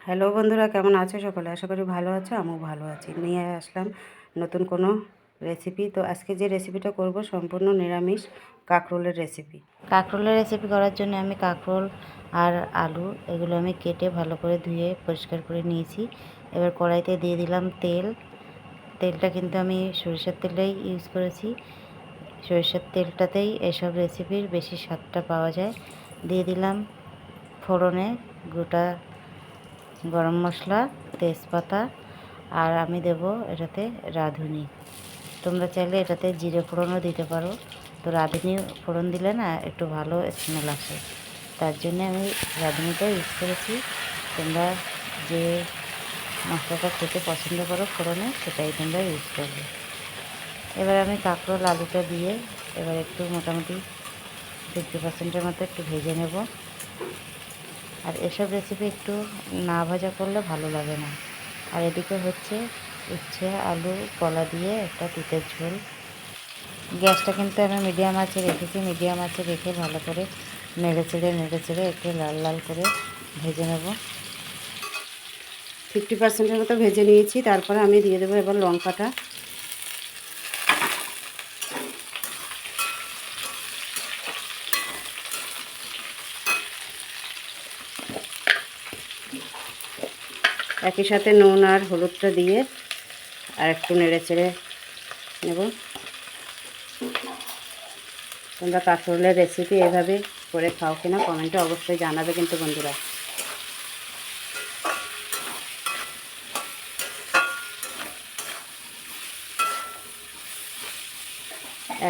Hello বন্ধুরা, কেমন আছো সকলে? আশা করি ভালো আছো, আমিও ভালো আছি। নিয়ে আসলাম নতুন কোনো রেসিপি তো আজকে যে রেসিপিটা করব সম্পূর্ণ নিরামিষ কাঁকরোলের রেসিপি কাঁকরোলের রেসিপি করার জন্য আমি কাঁকরোল আর আলু এগুলো আমি কেটে ভালো করে ধুয়ে পরিষ্কার করে নিয়েছি। এবার কড়াইতে দিয়ে দিলাম তেল। তেলটা কিন্তু আমি সরিষার তেলেই ইউজ করেছি। সরিষার তেলটাতেই এসব রেসিপির বেশি স্বাদটা পাওয়া যায়। দিয়ে দিলাম ফোড়নে গোটা গরম মশলা, তেজপাতা, আর আমি দেব এটাতে রাঁধুনি। তোমরা চাইলে এটাতে জিরে ফোড়নও দিতে পারো। তো রাঁধুনি ফোড়ন দিলে না একটু ভালো স্মেল আসে। তার জন্য আমি রাঁধুনিটা ইউজ করেছি। তোমরা যে মশলাটা খেতে পছন্দ করো ফোড়নে, সেটাই তোমরা ইউজ করবে। এবার আমি কাঁকরোল, আলুটা দিয়ে এবার একটু মোটামুটি ফিফটি পার্সেন্টের মতো একটু ভেজে নেব। আর এসব রেসিপি একটু না ভাজা করলে ভালো লাগে না। আর এদিকে হচ্ছে উচ্ছে, আলু, কলা দিয়ে একটা তিতের ঝোল। গ্যাসটা কিন্তু আমি মিডিয়াম আঁচে রেখেছি। মিডিয়াম আঁচে রেখে ভালো করে নেড়ে চেড়ে নেড়ে চেড়ে একটু লাল লাল করে ভেজে নেব। ফিফটি পার্সেন্টের মতো ভেজে নিয়েছি। তারপরে আমি দিয়ে দেবো এবার লঙ্কাটা। একই সাথে নুন আর হলুদটা দিয়ে আর একটু নেড়ে চেড়ে নেব। তোমরা কাঁকরোলের রেসিপি এভাবে করে খাও কিনা কমেন্টে অবশ্যই জানাবে কিন্তু বন্ধুরা।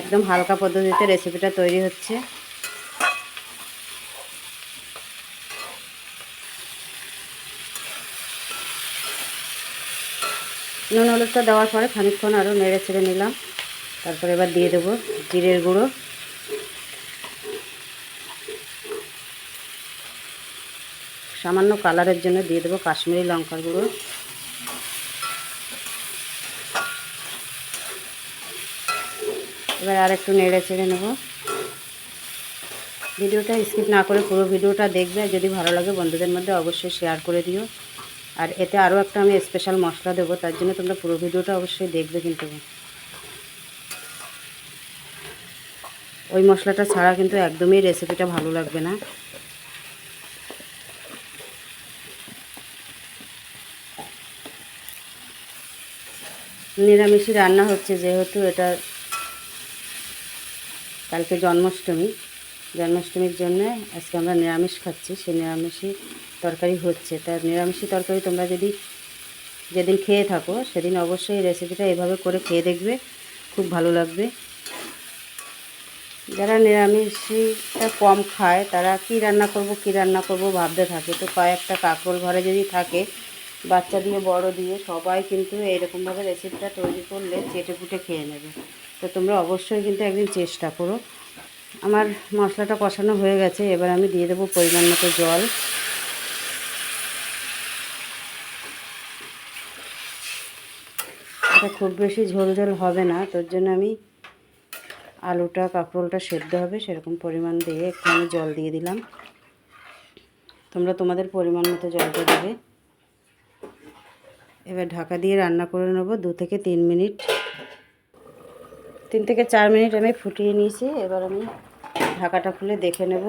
একদম হালকা পদ্ধতিতে রেসিপিটা তৈরি হচ্ছে। নুন হলুদটা দেওয়ার পরে খানিকক্ষণ আরও নেড়ে ছেড়ে নিলাম। তারপরে এবার দিয়ে দেবো জিরের গুঁড়ো। সামান্য কালারের জন্য দিয়ে দেবো কাশ্মীরি লঙ্কার গুঁড়ো। এবার আর একটু নেড়ে চেড়ে নেব। ভিডিওটা স্কিপ না করে পুরো ভিডিওটা দেখবে। যদি ভালো লাগে বন্ধুদের মধ্যে অবশ্যই শেয়ার করে দিও। আর এতে আরও একটা আমি স্পেশাল মশলা দেবো, তার জন্য তোমরা পুরো ভিডিওটা অবশ্যই দেখবে কিন্তু। ওই মশলাটা ছাড়া কিন্তু একদমই রেসিপিটা ভালো লাগবে না। নিরামিষই রান্না হচ্ছে, যেহেতু এটা কালকে জন্মাষ্টমী। জন্মাষ্টমীর জন্য আজকে আমরা নিরামিষ খাচ্ছি, সেই নিরামিষই তরকারি হচ্ছে। তার নিরামিষই তরকারি তোমরা যদি যেদিন খেয়ে থাকো, সেদিন অবশ্যই রেসিপিটা এভাবে করে খেয়ে দেখবে। খুব ভালো লাগবে। যারা নিরামিষটা কম খায়, তারা কি রান্না করব, কি রান্না করব ভাবতে থাকে। তো কয়েকটা কাঁকরোল ঘরে যদি থাকে, বাচ্চা দিয়ে, বড় দিয়ে, সবাই কিন্তু এইরকমভাবে রেসিপিটা তৈরি করলে চেটে পুটে খেয়ে নেবে। তো তোমরা অবশ্যই কিন্তু একদিন চেষ্টা করো। আমার মশলাটা কষানো হয়ে গেছে, এবার আমি দিয়ে দেবো পরিমাণ মতো জল। এটা খুব বেশি ঝোল ঝোল হবে না, তোর জন্য আমি আলুটা, কাঁকরোলটা সেদ্ধ হবে, সেরকম পরিমাণ দিয়ে একটু আমি জল দিয়ে দিলাম। তোমরা তোমাদের পরিমাণ মতো জলটা দেবে। এবার ঢাকা দিয়ে রান্না করে নেব দু থেকে তিন মিনিট। তিন থেকে চার মিনিট আমি ফুটিয়ে নিয়েছি, এবার আমি ঢাকাটা খুলে দেখে নেব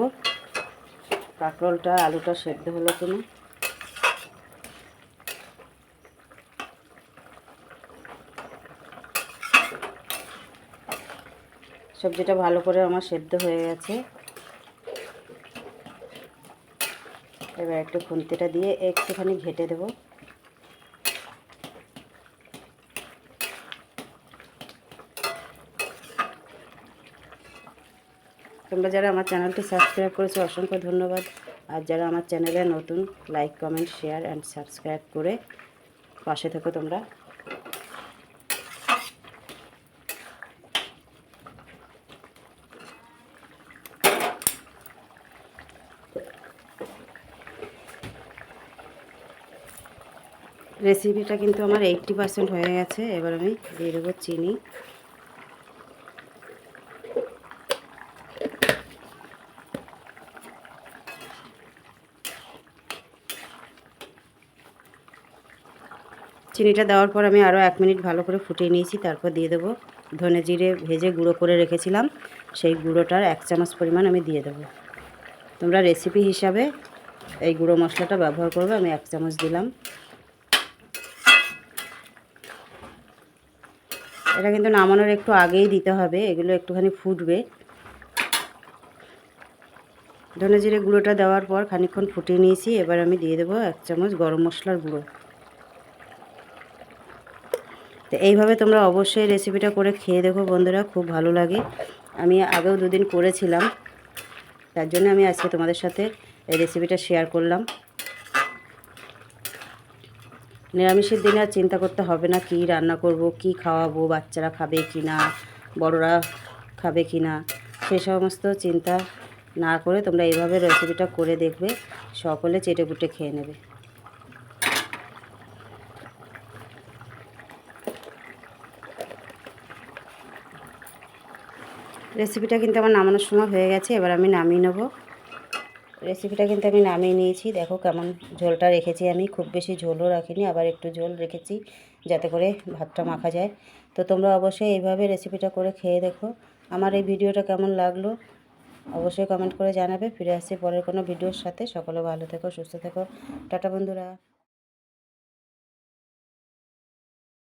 কাঁকরোলটা, আলুটা সেদ্ধ হলো কিনা। সবজিটা ভালো করে আমার সেদ্ধ হয়ে গেছে। এবার একটু খুন্তিটা দিয়ে একটুখানি ঘেটে দেবো। তোমরা যারা আমার চ্যানেলটি সাবস্ক্রাইব করেছ, অসংখ্য ধন্যবাদ। আর যারা আমার চ্যানেলে নতুন, like, comment, share, and subscribe করে পাশে থেকো তোমরা। রেসিপিটা কিন্তু আমার এইটটি পার্সেন্ট হয়ে গেছে। এবার আমি দিয়ে দেবো চিনি। চিনিটা দেওয়ার পর আমি আরও এক মিনিট ভালো করে ফুটিয়ে নিয়েছি, তারপর দিয়ে দেবো ধনে জিরে ভেজে গুঁড়ো করে রেখেছিলাম। সেই গুঁড়োটার এক চামচ পরিমাণ আমি দিয়ে দেবো। তোমরা রেসিপি হিসাবে এই গুঁড়ো মশলাটা ব্যবহার করবে, আমি এক চামচ দিলাম। এটা কিন্তু নামানোর একটু আগেই দিতে হবে, এগুলো একটুখানি ফুটবে। ধনে জিরে গুঁড়োটা দেওয়ার পর খানিকক্ষণ ফুটিয়ে নিয়েছি, এবার আমি দিয়ে দেবো এক চামচ গরম মশলার গুঁড়ো। তো এইভাবে তোমরা অবশ্যই রেসিপিটা করে খেয়ে দেখো বন্ধুরা, খুব ভালো লাগে। আমি আগেও দুদিন করেছিলাম, তার জন্য আমি আজকে তোমাদের সাথে এই রেসিপিটা শেয়ার করলাম। নিরামিষের দিনে আর চিন্তা করতে হবে না কী রান্না করব, কি খাওয়াবো, বাচ্চারা খাবে কি না বড়রা খাবে কি না সে সমস্ত চিন্তা না করে তোমরা এইভাবে রেসিপিটা করে দেখবে, সকলে চেটে পুটে খেয়ে নেবে। রেসিপিটা কিন্তু আমার নামানোর সময় হয়ে গেছে, এবার আমি নামিয়ে নেব। রেসিপিটা কিন্তু আমি নামিয়ে নিয়েছি। দেখো কেমন ঝোলটা রেখেছি আমি। খুব বেশি ঝোলও রাখিনি, আবার একটু ঝোল রেখেছি যাতে করে ভাতটা মাখা যায়। তো তোমরা অবশ্যই এইভাবে রেসিপিটা করে খেয়ে দেখো। আমার এই ভিডিওটা কেমন লাগল অবশ্যই কমেন্ট করে জানাবে। ফিরে আসছি পরের কোনো ভিডিওর সাথে। সকলে ভালো থেকো, সুস্থ থেকো। টাটা বন্ধুরা।